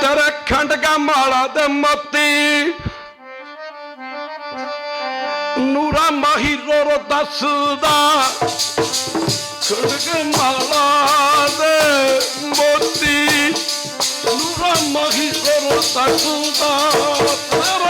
ਤੇਰੇ ਖੰਡ ਕਾ ਮਾਲਾ ਦੇ ਮੋਤੀ। ਨੂਰਾ ਮਾਹੀ ਰੋ ਰੋ ਦੱਸਦਾ ਖੰਡ ਕੇ ਮਾਲਾ ਦੇ ਮੋਤੀ। ਨੂਰਾ ਮਾਹੀ ਰੋ ਰੋ ਦੱਸਦਾ, ਤੇਰੇ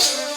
Yes.